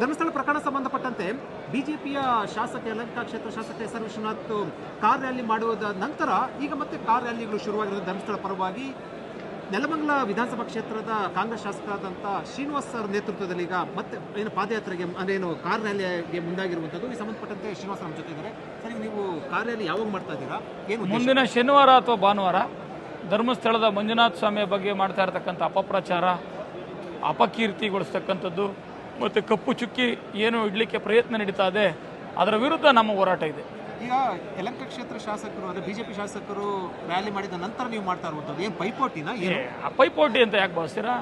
ಧರ್ಮಸ್ಥಳ ಪ್ರಕರಣ ಸಂಬಂಧಪಟ್ಟಂತೆ ಬಿಜೆಪಿಯ ಶಾಸಕ ಯಲಂಕಾ ಕ್ಷೇತ್ರ ಶಾಸಕ S R Vishwanath car rally ಮಾಡುವುದ ನಂತರ ಈಗ ಮತ್ತೆ ಕಾರ್ ರ್ಯಾಲಿಗಳು ಶುರುವಾಗಿರೋದು ಧರ್ಮಸ್ಥಳ ಪರವಾಗಿ. ನೆಲಮಂಗಲ ವಿಧಾನಸಭಾ ಕ್ಷೇತ್ರದ ಕಾಂಗ್ರೆಸ್ ಶಾಸಕರಾದಂಥ ಶ್ರೀನಿವಾಸ್ ಸರ್ ನೇತೃತ್ವದಲ್ಲಿ ಈಗ ಮತ್ತೆ ಏನು ಪಾದಯಾತ್ರೆಗೆ ಅಂದ್ರೆ ಏನು ಕಾರ್ ರ್ಯಾಲಿಗೆ ಮುಂದಾಗಿರುವಂಥದ್ದು. ಈ ಸಂಬಂಧಪಟ್ಟಂತೆ ಶ್ರೀನಿವಾಸ್ ನಮ್ಮ ಜೊತೆ ಇದ್ದಾರೆ. ಸರ್ ನೀವು ಕಾರ್ ರ್ಯಾಲಿ ಯಾವಾಗ ಮಾಡ್ತಾ ಇದ್ದೀರಾ? ಏನು ಮುಂದಿನ ಶನಿವಾರ ಅಥವಾ ಭಾನುವಾರ ಧರ್ಮಸ್ಥಳದ ಮಂಜುನಾಥ ಸ್ವಾಮಿಯ ಬಗ್ಗೆ ಮಾಡ್ತಾ ಇರತಕ್ಕಂಥ ಅಪಪ್ರಚಾರ, ಅಪಕೀರ್ತಿಗೊಳಿಸ್ತಕ್ಕಂಥದ್ದು ಮತ್ತು ಕಪ್ಪು ಚುಕ್ಕಿ ಏನು ಇಡಲಿಕ್ಕೆ ಪ್ರಯತ್ನ ನಡೀತಾ ಇದೆ ಅದರ ವಿರುದ್ಧ ನಮ್ಮ ಹೋರಾಟ ಇದೆ. ಈಗ ಯಲಂಕ ಕ್ಷೇತ್ರ ಶಾಸಕರು ಅಂದ್ರೆ ಬಿಜೆಪಿ ಶಾಸಕರು ರ್ಯಾಲಿ ಮಾಡಿದ ನಂತರ ನೀವು ಮಾಡ್ತಾ ಇರುವಂಥದ್ದು ಏನು ಪೈಪೋಟಿನ ಆ ಪೈಪೋಟಿ ಅಂತ ಯಾಕೆ ಭಾವಿಸ್ತೀರಾ?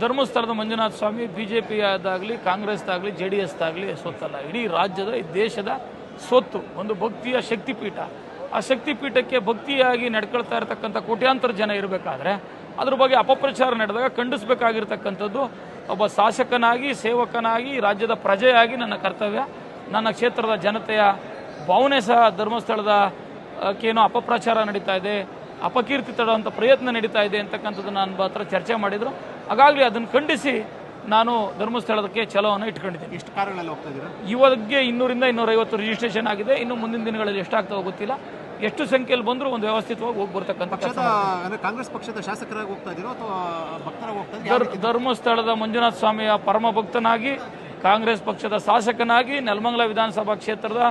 ಧರ್ಮಸ್ಥಳದ ಮಂಜುನಾಥ ಸ್ವಾಮಿ ಬಿ ಜೆ ಪಿಯದಾಗಲಿ ಕಾಂಗ್ರೆಸ್ದಾಗಲಿ ಜೆ ಡಿ ಎಸ್ದಾಗಲಿ ಸೊತ್ತಲ್ಲ ಇಡೀ ರಾಜ್ಯದ ಈ ದೇಶದ ಸೊತ್ತು ಒಂದು ಭಕ್ತಿಯ ಶಕ್ತಿಪೀಠ. ಆ ಶಕ್ತಿಪೀಠಕ್ಕೆ ಭಕ್ತಿಯಾಗಿ ನಡ್ಕೊಳ್ತಾ ಇರತಕ್ಕಂಥ ಕೋಟ್ಯಾಂತರ ಜನ ಇರಬೇಕಾದ್ರೆ ಅದ್ರ ಬಗ್ಗೆ ಅಪಪ್ರಚಾರ ನಡೆದಾಗ ಖಂಡಿಸಬೇಕಾಗಿರ್ತಕ್ಕಂಥದ್ದು ಒಬ್ಬ ಶಾಸಕನಾಗಿ ಸೇವಕನಾಗಿ ರಾಜ್ಯದ ಪ್ರಜೆಯಾಗಿ ನನ್ನ ಕರ್ತವ್ಯ. ನನ್ನ ಕ್ಷೇತ್ರದ ಜನತೆಯ ಭಾವನೆ ಸಹ ಧರ್ಮಸ್ಥಳದ ಏನೋ ಅಪಪ್ರಚಾರ ನಡೀತಾ ಇದೆ ಅಪಕೀರ್ತಿ ತಡುವಂಥ ಪ್ರಯತ್ನ ನಡೀತಾ ಇದೆ ಅಂತಕ್ಕಂಥದ್ದು ನಾನು ಹತ್ರ ಚರ್ಚೆ ಮಾಡಿದರು. ಹಾಗಾಗಲಿ ಅದನ್ನು ಖಂಡಿಸಿ ನಾನು ಧರ್ಮಸ್ಥಳಕ್ಕೆ ಛಲವನ್ನು ಇಟ್ಕೊಂಡಿದ್ದೀನಿ. ಇಷ್ಟು ಕಾರುಗಳಲ್ಲಿ ಹೋಗ್ತಾ ಇದ್ದೀರಾ? ಇವಾಗೆ ಇನ್ನೂರಿಂದ ಇನ್ನೂರೈವತ್ತು ರಿಜಿಸ್ಟ್ರೇಷನ್ ಆಗಿದೆ. ಇನ್ನು ಮುಂದಿನ ದಿನಗಳಲ್ಲಿ ಎಷ್ಟಾಗ್ತಾವೋ ಗೊತ್ತಿಲ್ಲ. ಎಷ್ಟು ಸಂಖ್ಯೆಯಲ್ಲಿ ಬಂದರೂ ಒಂದು ವ್ಯವಸ್ಥಿತವಾಗಿ ಹೋಗಿ ಬರ್ತಕ್ಕಂಥ ಕಾಂಗ್ರೆಸ್ ಪಕ್ಷದ ಶಾಸಕರಾಗಿ ಹೋಗ್ತಾ ಇದ್ದೀರೋ ಅಥವಾ ಭಕ್ತರಾಗಿ ಹೋಗ್ತಾ ಧರ್ಮಸ್ಥಳದ ಮಂಜುನಾಥ ಸ್ವಾಮಿಯ ಪರಮ ಭಕ್ತನಾಗಿ ಕಾಂಗ್ರೆಸ್ ಪಕ್ಷದ ಶಾಸಕನಾಗಿ ನೆಲಮಂಗಲ ವಿಧಾನಸಭಾ ಕ್ಷೇತ್ರದ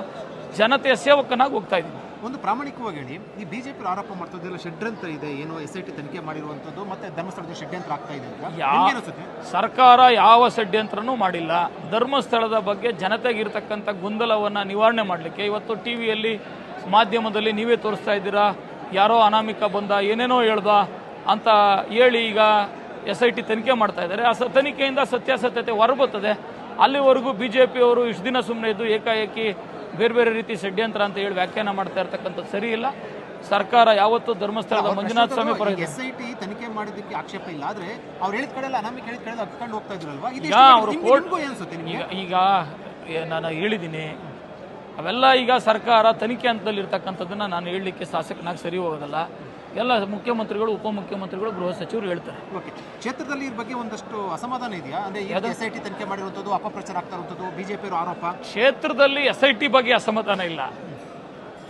ಜನತೆಯ ಸೇವಕನಾಗಿ ಹೋಗ್ತಾ ಇದ್ದೀನಿ. ಒಂದು ಪ್ರಾಮಾಣಿಕವಾಗಿ ಹೇಳಿ ಈ ಬಿಜೆಪಿ ಆರೋಪ ಮಾಡ್ತಿದ್ದೆಲ್ಲ ಷಡ್ಯಂತ್ರ ಇದೆ ಏನು ಎಸ್ ಐ ಟಿ ತನಿಖೆ ಮಾಡಿರುವಂಥದ್ದು ಮತ್ತೆ ಧರ್ಮಸ್ಥಳದ ಷಡ್ಯಂತ್ರ ಆಗ್ತಾ ಇದೆ ಸರ್ಕಾರ ಯಾವ ಷಡ್ಯಂತ್ರನೂ ಮಾಡಿಲ್ಲ. ಧರ್ಮಸ್ಥಳದ ಬಗ್ಗೆ ಜನತೆಗಿರ್ತಕ್ಕಂಥ ಗೊಂದಲವನ್ನು ನಿವಾರಣೆ ಮಾಡಲಿಕ್ಕೆ ಇವತ್ತು ಟಿ ವಿಯಲ್ಲಿ ಮಾಧ್ಯಮದಲ್ಲಿ ನೀವೇ ತೋರಿಸ್ತಾ ಇದ್ದೀರಾ? ಯಾರೋ ಅನಾಮಿಕ ಬಂದ ಏನೇನೋ ಹೇಳ್ದ ಅಂತ ಹೇಳಿ ಈಗ ಎಸ್ ಐ ಟಿ ತನಿಖೆ ಮಾಡ್ತಾ ಇದ್ದಾರೆ. ಆ ಸ ತನಿಖೆಯಿಂದ ಸತ್ಯಾಸತ್ಯತೆ ಹೊರಬರ್ತದೆ. ಅಲ್ಲಿವರೆಗೂ ಬಿ ಜೆ ಪಿಯವರು ಇಷ್ಟು ದಿನ ಸುಮ್ಮನೆ ಇದ್ದು ಏಕಾಏಕಿ ಬೇರೆ ಬೇರೆ ರೀತಿ ಷಡ್ಯಂತ್ರ ಅಂತ ಹೇಳಿ ವ್ಯಾಖ್ಯಾನ ಮಾಡ್ತಾ ಇರ್ತಕ್ಕಂಥದ್ದು ಸರಿ ಇಲ್ಲ. ಸರ್ಕಾರ ಯಾವತ್ತೂ ಧರ್ಮಸ್ಥಳದ ಮಂಜುನಾಥ ಸ್ವಾಮಿ ಪರ ಎಸ್ ಐ ಟಿ ತನಿಖೆ ಮಾಡಿದ್ದಕ್ಕೆ ಆಕ್ಷೇಪ ಇಲ್ಲ. ಆದ್ರೆ ಅವ್ರು ಹೇಳಿದ ಕಡೆ ಅನಾಮಿಕ ಹೇಳಿದ ಕಡೆ ಹೋಗ್ತಾ ಇದ್ರಲ್ವಾ? ಇದು ಈಗ ಕೋರ್ಟ್- ಈಗ ನಾನು ಹೇಳಿದ್ದೀನಿ ಅವೆಲ್ಲ ಈಗ ಸರ್ಕಾರ ತನಿಖೆ ಹಂತದಲ್ಲಿ ಇರ್ತಕ್ಕಂಥದ್ದನ್ನು ನಾನು ಹೇಳಲಿಕ್ಕೆ ಶಾಸಕನಾಗಿ ಸರಿ ಹೋಗೋದಲ್ಲ. ಎಲ್ಲ ಮುಖ್ಯಮಂತ್ರಿಗಳು ಉಪಮುಖ್ಯಮಂತ್ರಿಗಳು ಗೃಹ ಸಚಿವರು ಹೇಳ್ತಾರೆ. ಓಕೆ. ಕ್ಷೇತ್ರದಲ್ಲಿ ಇದ್ರ ಬಗ್ಗೆ ಒಂದಷ್ಟು ಅಸಮಾಧಾನ ಇದೆಯಾ? ಅಂದ್ರೆ ಎಸ್ ಐ ಟಿ ತನಿಖೆ ಮಾಡಿರುವಂಥದ್ದು ಅಪಪ್ರಚಾರ ಆಗ್ತಾ ಇರುವಂಥದ್ದು ಬಿಜೆಪಿ ಆರೋಪ? ಕ್ಷೇತ್ರದಲ್ಲಿ ಎಸ್ ಐ ಟಿ ಬಗ್ಗೆ ಅಸಮಾಧಾನ ಇಲ್ಲ.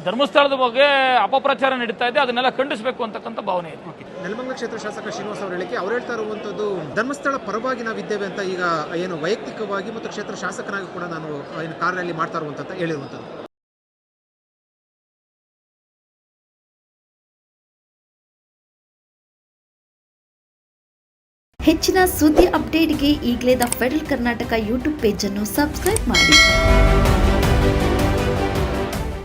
ಧರ್ಮಸ್ಥಳದ ಬಗ್ಗೆ ಅಪಪ್ರಚಾರ ನಡೀತಾ ಇದೆ ಅದನ್ನೆಲ್ಲ ಖಂಡಿಸಬೇಕು ಅಂತಕ್ಕಂಥ ಭಾವನೆ ಇದೆ. ಓಕೆ ನೆಲಮಂಗಲ ಕ್ಷೇತ್ರ ಶಾಸಕ ಶ್ರೀನಿವಾಸ್ ಅವರು ಹೇಳಿಕೆ ಅವ್ರು ಹೇಳ್ತಾ ಇರುವಂತದ್ದು ಧರ್ಮಸ್ಥಳ ಪರವಾಗಿ ನಾವಿದ್ದೇವೆ ಅಂತ ಈಗ ಏನು ವೈಯಕ್ತಿಕವಾಗಿ ಮತ್ತು ಕ್ಷೇತ್ರ ಶಾಸಕನಾಗಿ ಕೂಡ ನಾನು ಏನು ಕಾರ್ ರ್ಯಾಲಿ ಮಾಡ್ತಾ ಇರುವಂತ ಹೇಳಿರುವಂಥದ್ದು. ಹೆಚ್ಚಿನ ಸುದ್ದಿ ಅಪ್ಡೇಟ್ಗೆ ಈಗಲೇ ದ ಫೆಡರಲ್ ಕರ್ನಾಟಕ ಯೂಟ್ಯೂಬ್ ಪೇಜನ್ನು ಸಬ್ಸ್ಕ್ರೈಬ್ ಮಾಡಿ.